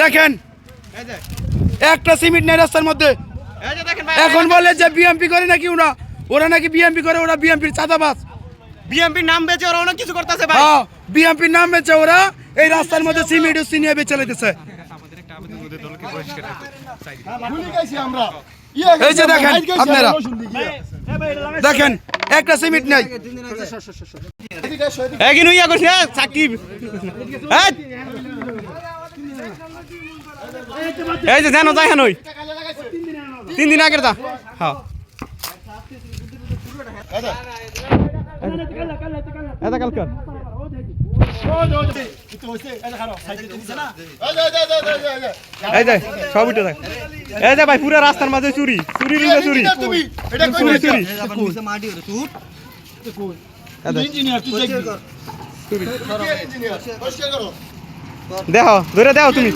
দেখেন। একটা সিমেন্ট নেই রাস্তার মধ্যে। এখন বলে যে বিএমপি করে নাকি ওরা। ওরা নাকি বিএমপি করে ওরা বিএমপির চাঁদাবাজ। বিএমপি নাম বেচে ওরা অনেক কিছু করতেছে ভাই। হ্যাঁ বিএমপির নাম বেচে ওরা এই রাস্তার মধ্যে সিমেন্ট সিনিয়ে বেচে লাইতেছে এই যে দেখেন আপনারা। দেখেন একটা সিমেন্ট নেই। কিনু ইয়া সাকিব। এই! এই যে জানো যাই হানই তিন দিন আগের দা হ্যাঁ। এটা এই যে সব উঠে এই যে ভাই পুরো রাস্তার মাঝে চুরি। চুরি রুমে চুরি। চুরি চুরি। ইঞ্জিনিয়ার, তুই দেখবি। ইঞ্জিনিয়ার? করো। দেহ ধরে দেও তুমি।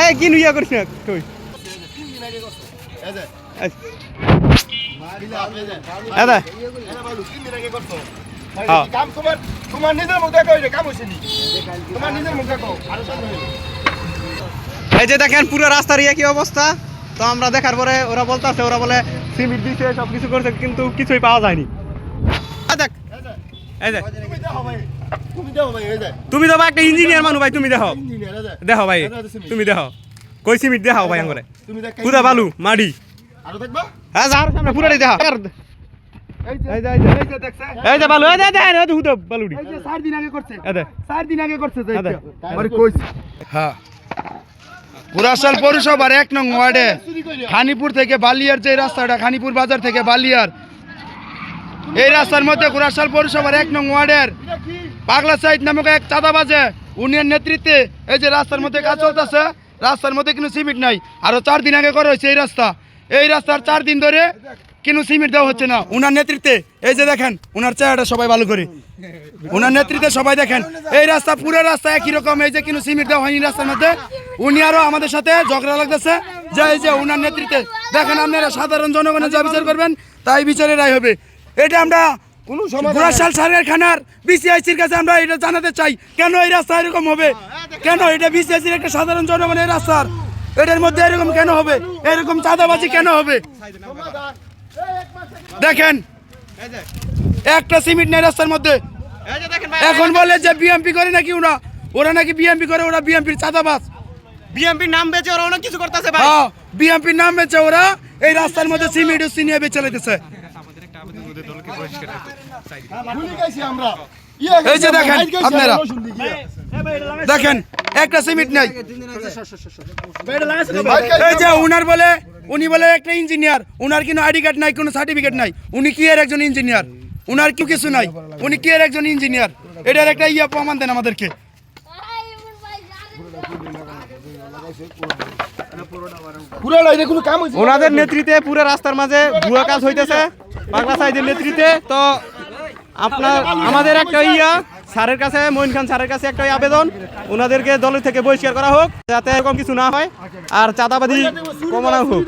এই কি নুইয়া করিস না কই? এই যে, দেখো দেখো দেখেন পুরো রাস্তার ইয়ে কি অবস্থা। তো আমরা দেখার পরে ওরা বলতেছে ওরা বলে সিমেন্ট দিছে সব কিছু করছে কিন্তু কিছুই পাওয়া যায়নি। দেখ। এই যে তুমি তো একটা ইঞ্জিনিয়ার মানুষ ভাই তুমি দেখো। দেখো ভাই। তুমি দেখো। কই সিমেন্ট দেখাও ভাই আঙ্গরে কুদা বালু? মাটি। আরও দেখবা? হ্যাঁ যার সামনে দেখা। এই যে এই যে এই যে এই যে। দেখছে। এই যে বালু এই যে দেখেন এই হুদা বালুটি। এই যে চার দিন আগে করছে। এই যে। চার দিন আগে করছে তো আদে। আরে কইছে হ্যাঁ। পৌরসভার এক নং ওয়ার্ডে খানিপুর থেকে বালিয়ার যে রাস্তাটা খানিপুর বাজার থেকে বালিয়ার। এই রাস্তার মধ্যে কুরাশাল পৌরসভার এক নং ওয়ার্ডের পাগলা সাইড নামক এক চাঁদাবাজে উনির নেতৃত্বে এই যে রাস্তার মধ্যে কাজ চলতেছে, রাস্তার মধ্যে কিন্তু সিমেন্ট নাই। আরও চার দিন আগে করা হয়েছে এই রাস্তা। এই রাস্তার চার দিন ধরে কিন্তু সিমেন্ট দেওয়া হচ্ছে না। উনার নেতৃত্বে, এই যে দেখেন, উনার চেহারাটা সবাই ভালো করে। উনার নেতৃত্বে সবাই দেখেন, এই রাস্তা, পুরো রাস্তা একই রকম, এই যে কিন্তু সিমেন্ট দেওয়া হয়নি রাস্তার মধ্যে। উনি আরও আমাদের সাথে ঝগড়া লাগতেছে, যে এই যে উনার নেতৃত্বে, দেখেন আপনারা সাধারণ জনগণের যা বিচার করবেন, তাই বিচারের রায় হবে। এটা আমরা কোনো সমাধান গুরাশাল সারের খানার বিসিআইসির কাছে আমরা এটা জানাতে চাই। কেন এই রাস্তা এরকম হবে? কেন এটা বিসিআইসির একটা সাধারণ জনগণের রাস্তার? এটার মধ্যে এরকম কেন হবে? এরকম চাঁদাবাজি কেন হবে? দেখেন একটা সিমেন্ট নেই রাস্তার মধ্যে। এখন বলে যে বিএমপি করে নাকি ওরা ওরা নাকি বিএমপি করে ওরা বিএমপির চাঁদাবাজ। বিএমপি নাম বেচে ওরা অনেক কিছু করতেছে হ্যাঁ বিএমপির নাম বেচে ওরা এই রাস্তার মধ্যে সিমেন্ট সিনিয়ে বেচে লাইতেছে ভুলে গেছি আমরা ইয়ে এই যে দেখেন, আপনারা। একটা সিমেন্ট নেই। এই যে উনার বলে উনি বলে একটা ইঞ্জিনিয়ার। উনার কোনো আইডি কার্ড নাই কোনো সার্টিফিকেট নাই। উনি কি এর একজন ইঞ্জিনিয়ার? উনার কি কিছু নাই? উনি কি এর একজন ইঞ্জিনিয়ার? এটার একটা ইয়া প্রমাণ দেন আমাদেরকে পুরো এটা কোনো কাম হয়েছে ওনাদের নেতৃত্বে পুরো রাস্তার মাঝে ভুয়া কাজ হইতেছে। বাংলা সাইজের নেতৃত্বে। তো আপনার, আমাদের একটা ইয়া, স্যারের কাছে, মঈন খান স্যারের কাছে একটা আবেদন। ওনাদেরকে দল থেকে বহিষ্কার করা হোক, যাতে এরকম কিছু না হয়। আর চাঁদাবাদি কমানো হোক।